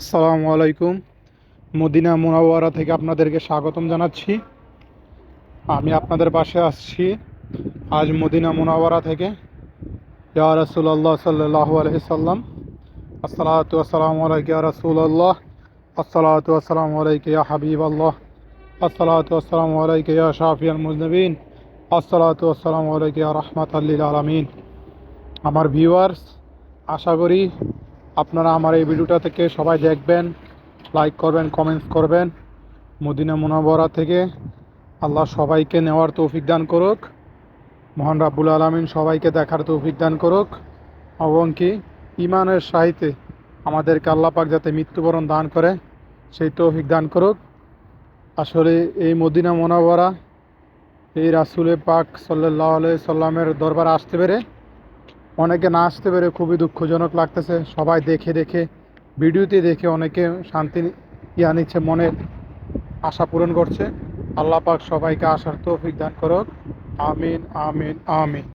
আসসালামু আলাইকুম। মদিনা মুনাওয়ারা থেকে আপনাদেরকে স্বাগতম জানাচ্ছি। আমি আপনাদের পাশে আসছি আজ মদিনা মুনাওয়ারা থেকে। ইয়া রাসূলুল্লাহ সাল্লাল্লাহু আলাইহি সাল্লাম। আসসালাতু আসসালামু আলাইকা ইয়া রাসূলুল্লাহ। আসসালাতু আসসালামু আলাইকা ইয়া হাবিবাল্লাহ। আসসালাতু আসসালামু আলাইকা ইয়া মুজনিবিন। আসসালাতু আসসালামু আলাইকা ইয়া রাহমাতাল লিল আলামিন। আমার ভিউয়ার্স আশা করি আপনারা আমার এই ভিডিওটা থেকে সবাই দেখবেন লাইক করবেন কমেন্টস করবেন। মদিনা মুনাবরা থেকে আল্লাহ সবাইকে নেওয়ার তৌফিক দান করুক। মহান রাব্বুল আলমিন সবাইকে দেখার তৌফিক দান করুক। এবং কি ইমানের সাহিতে আমাদেরকে আল্লাহ পাক যাতে মৃত্যুবরণ দান করে, সেই তৌফিক দান করুক। আসলে এই মদিনা মোনাবরা এই রাসুলে পাক সাল্লাহ সাল্লামের দরবারে আসতে পেরে অনেকে না আসতে পেরে খুবই দুঃখজনক লাগতেছে। সবাই দেখে দেখে, ভিডিওতে দেখে অনেকে শান্তি ইয়া নিচ্ছে, মনের আশা পূরণ করছে। আল্লাহ পাক সবাইকে আসার তৌফিক দান করুক। আমিন আমিন আমিন।